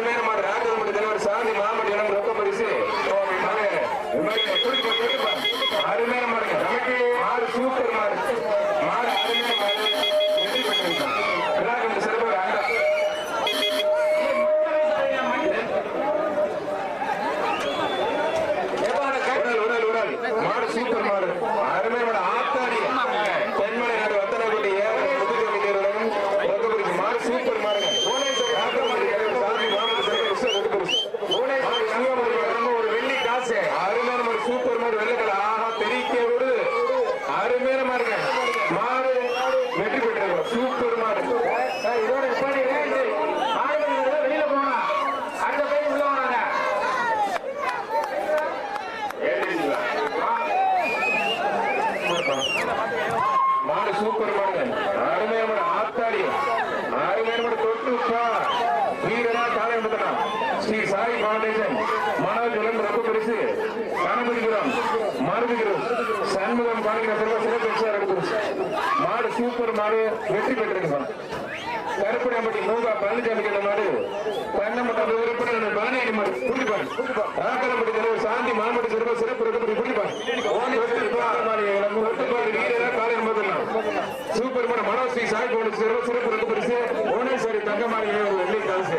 அருமையான மாடு ராஜதம்பட்டி தலைவர் சாந்தி மாமட்டி இடம் ரொக்க பரிசு அருமையான மாடுங்க நமக்கு மாடு சூப்பர் மாடு மாடு அருமையான மாடு வெற்றி பெற்றிருக்கான் விழாக்கு சிறப்பு அண்டா உடல் உடல் உடல் மாடு சூப்பர் மாடு அருமை மாடு ஆத்தாடி தென்மலை நாடு வத்தனக்குடி ஏவல் முதுகவி தேர்வுடன் ரொக்கப்பரிசு மாடு சூப்பர் மாடுங்க ராக்கம்பட்டி தலைவர் சாமி மாமன் சிறப்பு விஸ்வ ரொக்கப்பரிசு. மாடு சிவமணி வழங்கும் ஒரு வெள்ளி காசு அருமையான மாடு சூப்பர் மாடு வெள்ளைக்கடை ஆஹா தெரிக்க விடுது அருமையான மாடுங்க மாடு வெற்றி பெற்றிருக்கோம் சூப்பர் மாடு இதோட இப்படி வெளியில போனா அடுத்த போய் உள்ள வராங்க மாடு சூப்பர் மாடுங்க அருமையான ஆத்தாடி. அருமையான மாடு தொட்டுப்பா காலை எடுத்தனா ஸ்ரீ சாய் ஃபவுண்டேஷன் மனோஜ் ரொம்ப பரிசு. கணபதிபுரம் மருதுகிறோம் சண்முகம் காணிக்கிற சிறப்பு சிறப்பு மாடு சூப்பர் மாடு. வெற்றி பெற்றிருக்கு கருப்படியாம்பட்டி மூகா பழனிசாமி கிட்ட மாடு. உறுப்பினர் மாடு. புள்ளிப்பாடு ஆக்கலம்பட்டி தலைவர் சாந்தி மாமட்டி சிறப்பு சிறப்பு இருக்கப்படி புள்ளிப்பாடு சூப்பர் மாடு மனோஜ் ஸ்ரீ சாய் போடு சிறப்பு சிறப்பு இருக்க பரிசு புவனேஸ்வரி தங்கமாரி ஒரு வெள்ளி காசு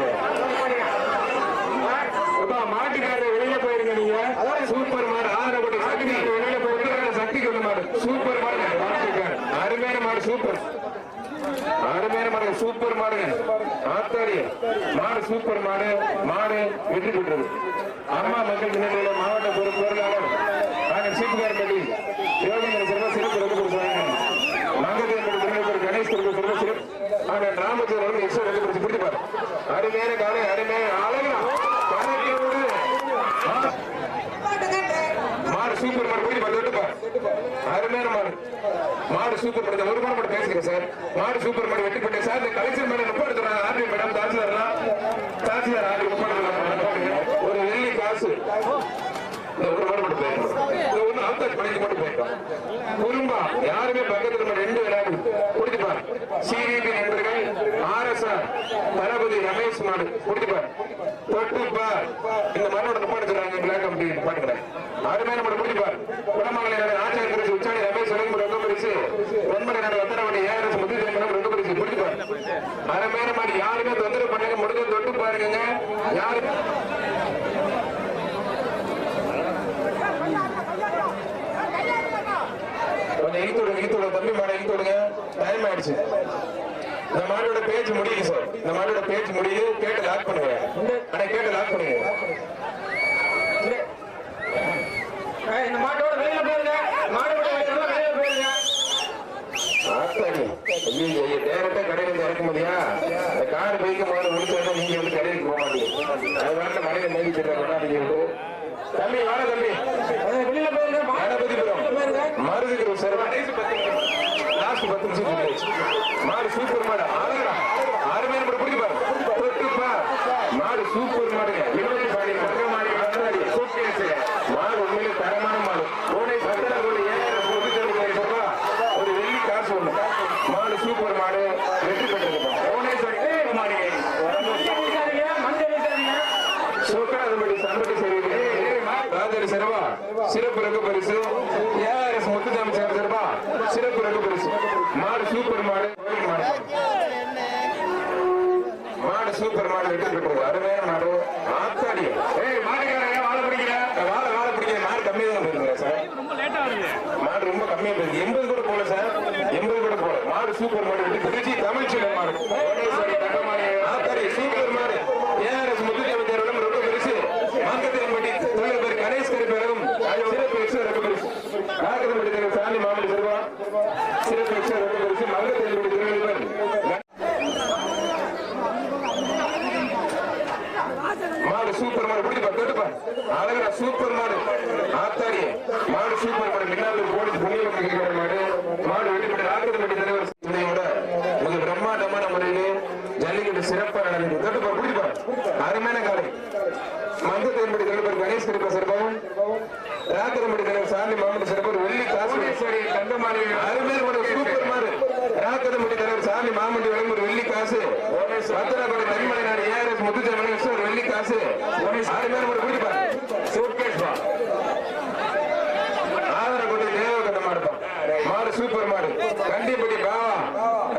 அப்பா, மாட்டுக்காரர் வெளியில போயிருங்க நீங்க சூப்பர் மாடு ஆதரப்பட்ட சக்தி வெளியில போயிருக்க சக்தி கொண்ட மாடு சூப்பர் மாடு மாட்டுக்காரர் அருமையான மாடு சூப்பர் அருமையான மாடு சூப்பர் மாடுங்க ஆத்தாடி மாடு சூப்பர் மாடு மாடு வெற்றி பெற்றது அம்மா மக்கள் தினங்களில் மாவட்ட பொறுப்பு பொருளாளர் நாங்கள் சீப்புகாரப்பள்ளி யோகேந்திர சிறந்த சிறப்பு ரெண்டு கொடுத்தாங்க மங்கதேவன் திருநெல்வேலி கணேஷ் திரும்ப சிறந்த சிறப்பு ஆனால் ராமச்சந்திரன் எக்ஸ்ட்ரா ரெண்டு பிடிச்சி பிடிப்பார் அருமையான காலை அருமையான அழகா கணக்கோடு மாடு சூப்பர் மாடு போய் பார்த்து பாரு அருமையான மாடு மாடு சூப்பர் மாடு ஒரு மாடு மட்டும் பேசுகிறேன் சார். மாடு சூப்பர் மாடு வெட்டி போட்டேன் சார். இந்த கலெக்ஷன் மேடம் முப்பது எடுத்துறாங்க. ஆர்டி மேடம் தாசில்தார்லாம் தாசில்தார் ஆர்மி முப்பது ஒரு வெள்ளி காசு. இந்த ஒரு மாடு மட்டும் பேசணும் இந்த ஒண்ணு ஆத்தாஜ் பணிக்கு மட்டும் போயிட்டோம் குறும்பா யாருமே பக்கத்துல நம்ம ரெண்டு விளையாடு. குடிச்சுப்பார் சிபிபி நண்பர்கள் ஆர்எஸ்ஆர் தளபதி ரமேஷ் மாடு. குடிச்சுப்பார் தொட்டுப்பார் இந்த மண்ணோட நிப்பாடுறாங்க பிளாக் கம்பெனி பாட்டுக்கிறேன் அருமையான மாடு குடிச்சுப்பார் குடமங்கலை ஆச்சாரிய பரிசு உச்சாணி ரமேஷ் வழங்கும் ரொம்ப பரிசு யாருமே தொந்தரவு பண்ணுங்க முடிஞ்ச தொட்டு பாருங்க யாரு? கொஞ்சம் இழுத்து விடுங்க இழுத்து விடுங்க. தம்பி மாடை இழுத்து விடுங்க. டைம் ஆயிடுச்சு. இந்த மாடோட பேஜ் முடியுது சார் இந்த மாடோட பேஜ் முடியுது. கேட்டு லாக் பண்ணுங்க. அண்ணா கேட்டு லாக் பண்ணுங்க இந்த மாட்டோட வெளியில போயிருங்க மாடோட வெளியில போயிருங்க ஆத்தாடி ஐயோ டேரக்டா கடையில இருந்து இறக்க முடியா இந்த கார் பைக்கு மாடு முடிச்சா நீங்க வந்து கடைக்கு போக மாட்டீங்க தம்பி வாட தம்பி வெளியில போயிருங்க கணபதிபுரம் மருதுகிறோம் சார் லாஸ்ட் பத்து நிமிஷம் மாடு சூப்பர் மாடு ஆளுங்கடா அருமையான மாடு பிடிக்க பாரு மாடு சூப்பர் மாடுங்க இருபது பாடி மதுரை மாடி மதுரை சூப்பேஸ் மாடு உண்மையிலே தரமான மாடு கோடை பத்தரை கோடி ஏழாயிரம் பொதுச்செயலாளர் சொல்றா ஒரு வெள்ளி காசு ஒண்ணு மாடு சூப்பர் மாடு வெற்றி பெற்றிருக்கோம் புவனேஸ்வரி மாடு சோக்காதபடி சம்பட்டி சேவை ராஜரி சிறவா சிறப்பு ரக பரிசு. ஏஆர்எஸ் முத்துசாமி சார் சிறப்பா சிறப்பு ரக பரிசு. மாடு சூப்பர் மாடு. மாடு மாடு சூப்பர் மாடு வெற்றி பெற்றது அருமையான மாடு. ஆத்தாடி. ஏய் மாட்டுக்காரங்க வாழை பிடிக்கிற வாழை வாழை பிடிக்கிற மாடு கம்மியா தான் போயிருங்க சார். மாடு ரொம்ப கம்மியா போயிருக்கு. எண்பது கூட போல சார். எண்பது கூட போல மாடு சூப்பர் மாடு வெற்றி திருச்சி தமிழ்ச்செல்வன் மாடு கோடேஸ்வரி தங்கமாடி ஆத்தாடி சூப்பர் மாடு ஏஆர்எஸ் முத்துசாமி தேர்விடம் ரொம்ப பெருசு மாங்கத்தேன்பட்டி தொழிலதிபர் கணேஷ் கருப்பேரகம் சிறப்பு எக்ஸ்ட்ரா ரொம்ப பெருசு நாகதம்பட்டி தேர்வு சாமி மாமடி சிறுவா சிறப்பு எக்ஸ்ட்ரா ரொம்ப பெருசு மங்கத்தேன்பட்டி தொழிலதிபர் மாடு சூப்பர் மாடு பிடிப்பா தொட்டுப்பா அழகா சூப்பர் மாடு ஆத்தாடி மாடு சூப்பர் மாடு மின்னாலூர் போலீஸ் புண்ணியம் கேட்கிற மாடு மாடு வெளிப்பட்ட ஆக்கதம்பட்டி தலைவர் துணையோட மிக பிரம்மாண்டமான முறையிலே ஜல்லிக்கட்டு சிறப்பாக நடந்தது தொட்டுப்பா பிடிப்பா அருமையான காலை. மந்தத்தேன்படி தலைவர் கணேஷ் கிருப்பா சிறப்பாகவும் ராக்கதம்பட்டி தலைவர் சாமி மாமன் சிறப்பாக வெள்ளி காசு. தங்கமாடி அருமையான மாடு சூப்பர் மாடு. ராக்கதம்பட்டி தலைவர் சாமி மாமண்டி வழங்கும் ஒரு வெள்ளி காசு. பத்திரப்படி தனிமலை நாடு ஏஆர்எஸ் முத்துச்சாமி ஒரு வெள்ளி காசு. பேர் ஒரு குடிப்பா சூட்கேஸ் பா ஆதரக்குடி தேவகட்ட மாடுப்பா மாடு சூப்பர் மாடு கண்டிப்படி பாவா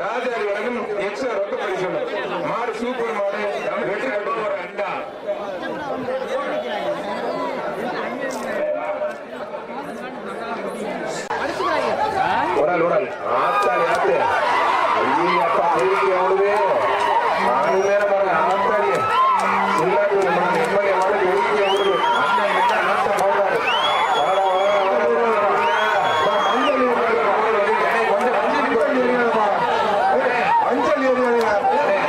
ராஜாரி வழங்கும் எக்ஸ்ட்ரா ரொக்க பரிசு மாடு சூப்பர் மாடு வெற்றி கட்டும் ஒரு அண்டா உடல் உடல் ஆத்தாடி ஆத்து ஐயோ அப்பா ஐயோ ஓடுது நாலு நேரம் பாருங்க ஆத்தாடி இல்லாட்டி நம்ம நிம்மதி மாடு ஒதுக்கி ஓடுது அந்த இந்த நாட்டை போடுறாரு வாடா, வாடா, வாடா, வாடா. அப்பா, மஞ்சள் ஏரியால மாடு வந்து, ஏய், கொஞ்சம் மஞ்சள் ஏரியாலப்பா. ஏய், மஞ்சள் ஏரியால. ஏய்,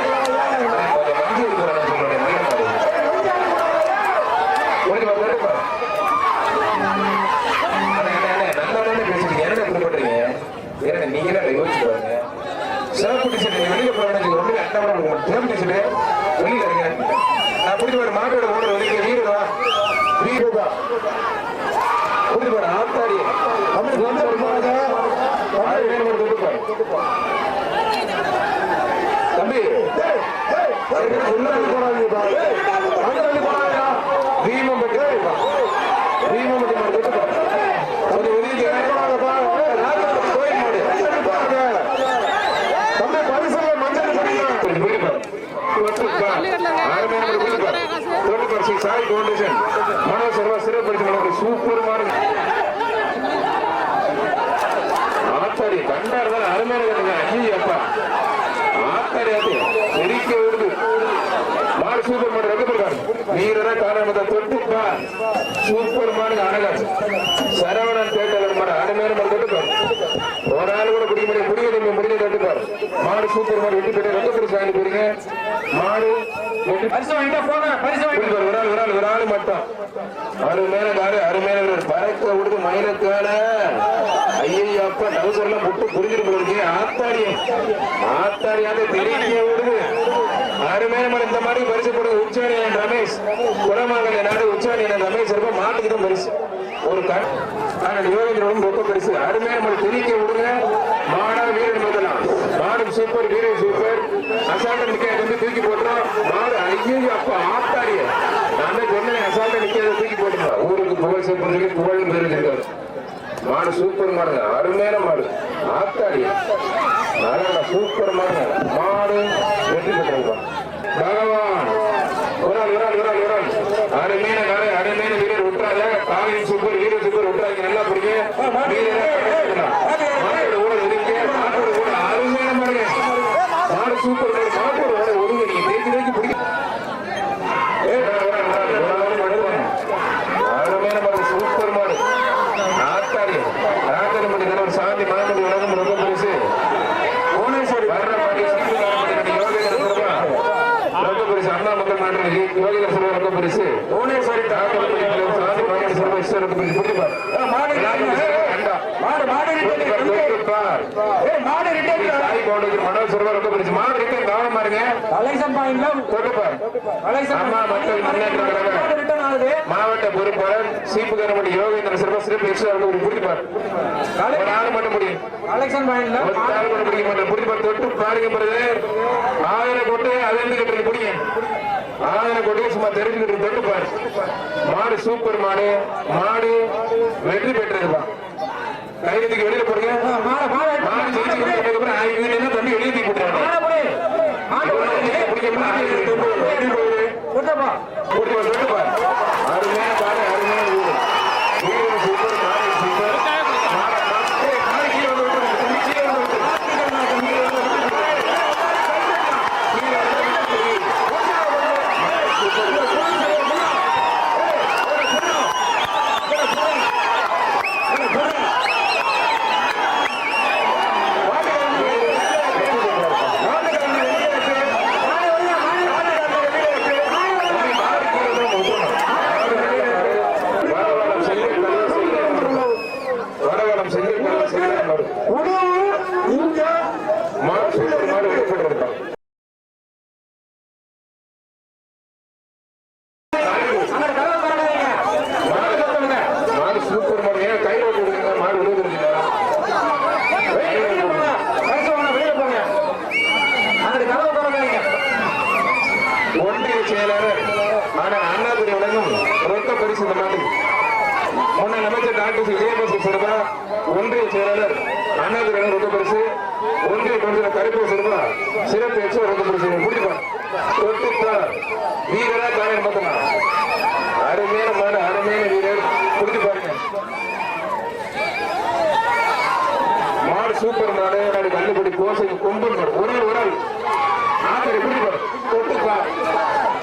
கொஞ்சம் மஞ்சள் இருக்கிற சொல்றேன் நல்ல மாடு. ஓடி வா, ஓடி வா. அண்ணே, அண்ணே, அண்ணே, நல்லா தானே பேசுறீங்க. என்னடா இப்படி பண்றீங்க? ஏன்னா நீங்களே அதை யோசிச்சு பாருங்க. சிறப்பு டிஷர்ட் நீங்க வெளியில போறேன்னு வச்சுக்கோங்க. ஒண்ணுமே அட்டை கூட கொடுக்க மாட்டேன். சிறப்பு டிஷர்ட் வெளியில இருங்க. நான் பிடிச்சி பாரு, மாட்டோட ஓனர் வந்து இங்க வீடு வா. வீடு வா. பிடிச்சி பாரு, ஆத்தாடி. அப்படி வந்து வருவாங்க. ஆறு பேர் ஒரு தொட்டு பாரு. தம்பி பீமம்பட்டி பீமம்பட்டி மாடு தொட்டு பாரு. கொஞ்சம் ஒதுங்கி கோயில் மாடு தம்பி பரிசுல மஞ்சள் படிக்கலாம் சாய் ஃபவுண்டேஷன் மனோ சர்வா சிறப்படுத்தி நமக்கு சூப்பர் மாடு ஆத்தாடி கண்டார் தான் அருமையான கண்டுங்க ஐயோ அப்பா ஆத்தாடி ஆத்தி எரிக்க விடுது மாடு சூப்பர் மாடு ரெக்கப்பட்டாரு வீரரா காரணமத்தை தொட்டுப்பா சூப்பர் மாடு அழகாச்சு சரவணன் தேட்டல் மாடு மாடு தொட்டுப்பாரு ஒரு ஆள் கூட பிடிக்க முடியும் பிடிக்க நீங்க முடிஞ்ச தொட்டுப்பாரு மாடு சூப்பர் மாடு. வெட்டி போறீங்க மாடு வெட்டி பரிசு வாங்கிட்டா போங்க. பரிசு வாங்கி ஒரு ஆள் ஒரு ஆள் ஒரு ஆள் மட்டும். அருமையான காரு அருமையான ஒரு பறக்க விடுது மயிலக்கால. ஐயோ அப்பா. டவுசர்ல புட்டு புரிஞ்சிட்டு போயிருக்கு ஆத்தாடி ஆத்தாடியாத தெரிய விடுது. அருமையான மாதிரி இந்த மாதிரி பரிசு போடுங்க உச்சாணி ரமேஷ். குலமாங்கல நாடு உச்சாணி ரமேஷ் இருப்ப மாட்டுக்கு தான் பரிசு. ஒரு கண் ஆனால் யோகேந்திரோடும் ரொம்ப பரிசு. அருமையான மாதிரி தெரிய விடுங்க. மாடா வீரன் முதலாம். மாடு சூப்பர் வீரன் சூப்பர். அசால்ட் நிக்க வந்து தூக்கி போட்டுரும். மாடு ஐயோ அப்பா ஆத்தாரிய நான் சொன்னேன் அசால்ட் நிக்க தூக்கி போட்டுருந்தா ஊருக்கு புகழ் சேர்ப்பதற்கு புகழ் பேர் மாடு சூப்பர் மாடுங்க. அருமையான மாடு. ஆத்தாடி நல்லா சூப்பர் மாடுங்க. மாடு வெற்றி பெற்றிருக்கோம் பகவான் ஒரு ஆள் ஒரு ஆள் ஒரு ஆள் ஒரு ஆள் அருமையான காலை அருமையான வீரர் விட்டுறாத காவிரி சூப்பர் வீரர் சூப்பர் விட்டுறாங்க நல்லா பிடிக்கும் வீரரை கடைசிக்கலாம். மாட்டோட ஊழல் ஒதுங்க மாட்டோட ஊழல் அருமையான மாடுங்க மாடு சூப்பர் மாடு மாட்டோட ஊழல் ஒதுங்க நீங்க தேக்கி தேக்கி பிடிக்க ஏய், ஒரு ஆள், ஒரு ஆள், ஒரு ஆள் மாடு வாங்க. அருமையான மாடு சூப்பர் மாடு ஆத்தாடி ராத்தனமணி தலைவர் சாந்தி மனமணி உலகம் ரொம்ப பெருசு புவனேஸ்வரி வர்ணமாடி சீக்கிரமாடி யோகேந்திர சிறப்பா ரொம்ப பெருசு அண்ணா மக்கள் நாட்டு யோகேந்திர சிறப்பா ரொம்ப பெருசு புவனேஸ்வரி ராத்தனமணி தலைவர் சாந்தி மனமணி சிறப்பா இஷ்டம் ரொம்ப பெருசு பிடிப்பா மாடு கண்டா மாடு மாடு ஏய் மாடு ரிட்டர்ன் சாய் பவுண்டரி மனோஜ் சிறப்பா ரொம்ப பெருசு மாடு இருங்க கலெக்ஷன் பாயிண்ட்ல தொட்டுப்பார் அம்மா மக்கள் முன்னேற்ற மாவட்ட பொறுப்பாளர் சீப்பு கரமணி யோகேந்திர சிறப்பா சிறப்பு எக்ஸ்ட்ரா ஒரு பிடிப்பார் ஒரு ஆள் மட்டும் முடியும். கலெக்ஷன் பாயிண்ட்ல ஒரு பிடிக்க மாட்டேன் பிடிப்பா தொட்டு பாருங்க பிறகு ஆயிரம் கொட்டு அது இருந்து கட்டுறது பிடிங்க? ஆயிரம் கொட்டையை சும்மா தெரிஞ்சுக்கிட்டு தொட்டு பாரு மாடு சூப்பர் மாடு. மாடு வெற்றி பெற்றதுப்பா கையெழுத்துக்கு வெளியில போடுங்க. மாடு ஜெயிச்சு அப்புறம் இவங்க என்ன தம்பி கொடுத்தப்பா கூட்டி வந்து தொட்டு பாரு அருமையான பாடு அருமையான வீடு வீடு சூப்பர் மாடு சூப்பர் மாடு மாடு மாடு கீழே வந்து விட்டுருங்க தம்பி கீழே வந்து விட்டுருங்க வடவளம் செங்கல் செங்கல் மாடு சூப்பர் மாடு வெளிப்பட்டிருக்கான் அங்க கதவு திறக்காதீங்க மாடு கட்டணுங்க. மாடு சூப்பர் மாடு ஏன் கையில விட்டு விடுங்க மாடு விழுந்துருச்சுங்க வெளிய போங்க பரிசு வாங்க வெளிய போங்க அங்க கதவு திறக்காதீங்க செயலாளர் ஆனால் அண்ணாதுரை வழங்கும் ரொக்க பரிசு இந்த மாதிரி முன்னாள் அமைச்சர் டாக்டர் விஜயபாஸ்கர் சிறுபா ஒன்றிய செயலாளர் அண்ணாதுரை வழங்கும் ரொக்க பரிசு. ஒன்றிய கவுன்சிலர் கருப்பு சிறுபா சிறப்பு எச்சு ரொக்க பரிசு. முடிப்பா தொட்டுப்பா. வீரரா காலையில் பார்த்தனா அருமையான மாடு அருமையான வீரர். புரிஞ்சு பாருங்க. மாடு சூப்பர் மாடு. நாடு கண்டுபிடி கோசை கொம்பு மாடு. ஒரு ஒரு ஆள். ஆத்தரை எப்படி பாரு தொட்டுப்பா.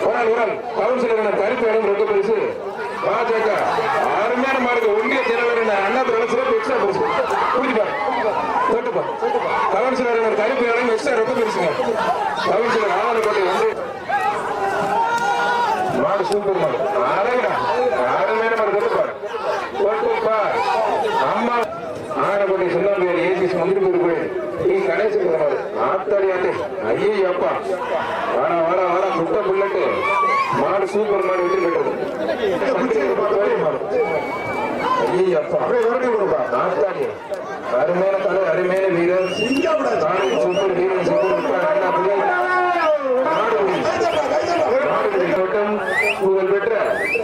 ஒரு ஆள் ஒரு ஆள் கவுன்சிலர் கருப்பு இடம் ரொம்ப பெருசு. பாஜக அருமையான மாடுக்கு ஒன்றிய செயலாளர் அண்ணாதுரை சிறப்பு எக்ஸ்ட்ரா பரிசு. புரிஞ்சுப்பா பாரு. தொட்டுப்பா கவுன்சிலர் கருப்பு இடம் எக்ஸ்ட்ரா ரொம்ப பெருசுங்க. கவுன்சிலர் ஆவணப்பட்டு ஒன்றிய மாடு சூப்பர் மாடு. அழகுடா. அருமையான மாடு தொட்டுப்பார் தொட்டுப்பார் அம்மா ஆனப்பட்டி சொன்னாங்க ஏசிஸ் முந்திரி போய் நீ கணேச மாடு ஆத்தாடி ஆட்டு ஐயோ அப்பா வாடா வாடா வாடா முட்டை புல்லட்டு. மாடு சூப்பர் மாடு வெற்றி பெற்றது. மாடு ஐயோ அப்பா ஆத்தாடி அருமையான கலை அருமையான வீரர். நாடு சூப்பர் வீரர் சூப்பர் அண்ணா புள்ளி மாடு மாடுபிடி தோட்டம். புகழ் பெற்ற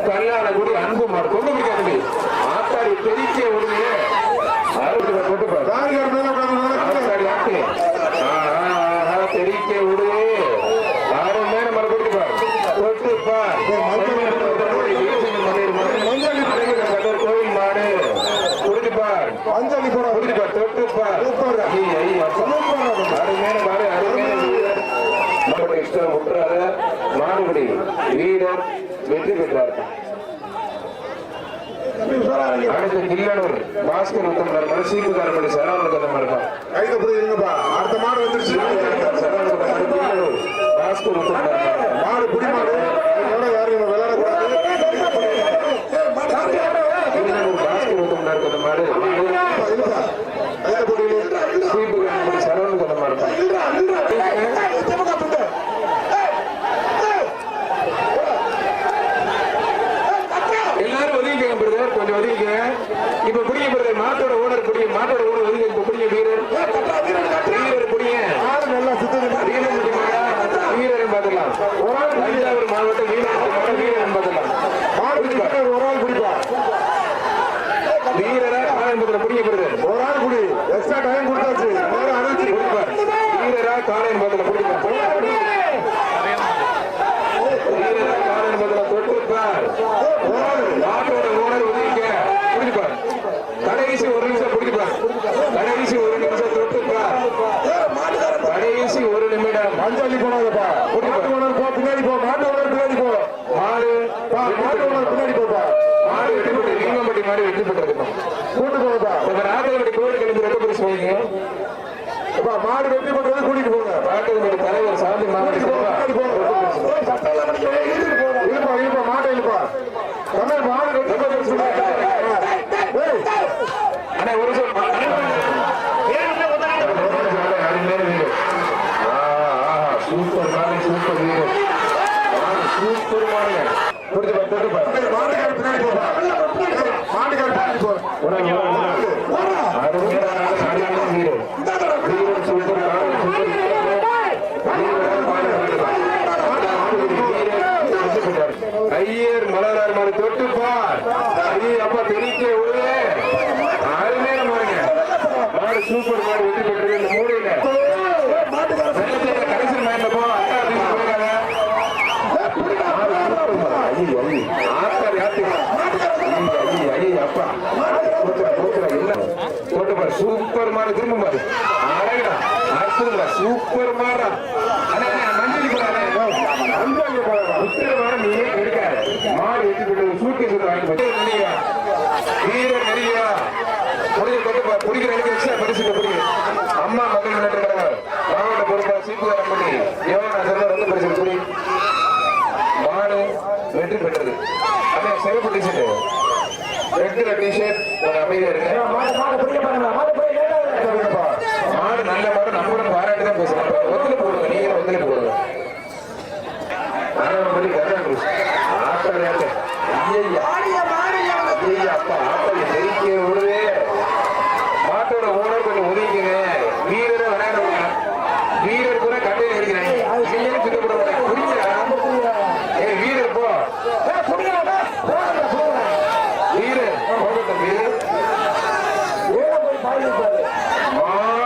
கல்யாணகுடி அன்பு மாடு கொண்டு பிடிக்காது ஆத்தாடி பெரிய உடனே அறுபது போட்டு பாரு ஆத்தாடி ஆட்டு பெரிய உடனே ஆறு மேல மரம் போட்டு பாரு தொட்டு பார் கோயில் மாடு புரிஞ்சு பார் அஞ்சலி போட புரிஞ்சு பார் தொட்டு பார் சூப்பர். ஐயா, ஐயா, அருமையான மாடு அருமையான வீரர் நம்முடைய இஷ்டம் முற்றாத மாடுபடி வீரர் வெற்றி பெற்றார். அடுத்து கில்லனூர் பாஸ்கர் உத்தமர் மாதிரி சீப்புக்காரப்படி சரவண கதம் இருப்பான் அடுத்த மாடு வந்துருச்சு. பாஸ்கர் உத்தமர் மாடு புடி மாடு இதோட யாரும் இவன் விளையாடக்கூடாது கில்லனூர் பாஸ்கர் உத்தமர் கதம் மாடு இல்லப்பா கைத போட்டு சீப்புக்காரப்படி சரவண கதம் இருப்பான் எல்லாரும் கொஞ்சம் ஒதுங்கிக்கங்க. இப்ப பிரதர். மாட்டோட ஓனர் புடிங்க மாட்டோட ஓனர் ஒதுங்க. இப்ப புடிங்க வீரர். வீரர் புடிங்க மாடு நல்லா சுத்தது வீரர் முடியுமாடா வீரர் பார்த்துக்கலாம் தஞ்சாவூர் மாவட்டம் வீரர் மாவட்டம் வீரர் பார்த்துக்கலாம் மாடு பிடிப்பா ஒரு ஆள் பிடிப்பா வீரரா காலம்பத்துல புடிங்க பிரதர் ஒரு ஆள் குடி எக்ஸ்ட்ரா டைம் கொடுத்தாச்சு நேரம் அனுப்பிச்சு புடிப்பார் வீரரா காலையின் பதில புடிப்பார் வீரரா காலையின் பதில தொட்டுப்பார் ஒரு ஆள் மாட்டோட ஓனர் ஒதுங்க புடிப்பார் கடைசி ஒரு நிமிஷம் புடிப்பார் கடைசி ஒரு நிமிஷம் தொட்டுப்பார் கடைசி ஒரு நிமிடம் அஞ்சலி போனாதப்பா மாட்டு ஓனர் போ பின்னாடி போ மாட்டு ஓனர் பின்னாடி போ மாடு பா, மாட்டு ஓனர் பின்னாடி போப்பா மாடு வெற்றி பெற்று வீங்கம்பட்டி மாடு வெற்றி பெற்றிருக்கணும் கூட்டு போப்பா இப்ப ராஜபடி கோயில் கிளம்பி ரெண்டு பேரும் சொல்லுங்க அப்பா மாடு வெட்டி பண்றது கூட்டிட்டு போங்க ராஜபடி தலைவர் சாந்தி மாவட்ட சேவா இருப்பா இருப்பா மாட்டை இருப்பா தமிழ் மாடு வெட்டி பண்றது சொல்லுங்க ஏய் அண்ணா ஒரு சொல் சூப்பர் மாடு சூப்பர் வீரர் சூப்பர் மாடுங்க புரிஞ்சு பாரு தொட்டு பாரு மாட்டுக்கார பின்னாடி போப்பா மாட்டுக்கார பின்னாடி போ ஐயர் மலரார் மாதிரி தொட்டுப்பார் ஐயே அப்பா தெரிக்க உள்ளே அருமையா மாடுங்க மாடு சூப்பர் மாடு வெற்றி பெற்றது இந்த மூலையில. கடைசி மேல அக்கா தூக்கி போயிருக்காங்க ஐயோ ஐயோ ஆத்தார் யாத்தி ஐயோ அப்பா. சூப்பர் மாடு திரும்ப பாரு. அழகா சூப்பர் மாடா அண்ணே, மஞ்சள் போறானே உத்திர மாடு நீ எடுக்காத மாடு வெட்டி போட்டு சூட்கேஸ் வாங்கி போட்டு நெறியா வீரர் நெறியா முடிஞ்ச கொண்டு பா பிடிக்கிற பிடிக்கும் அம்மா மக்கள் முன்னேற்ற கழகம் மாவட்ட பொறுப்பா சீப்புகாரம் பண்ணி எவ்வளவு நான் சொல்ல வந்து பரிசு புடி மாடு வெற்றி பெற்றது. அதே சிறப்பு டிஷர்ட் ரெட் கலர் டிஷர்ட் ஒரு அமைதியா இருக்கு. மாடு நல்ல மாடு நம்மளும் பாராட்டி தான் பேசுறேன்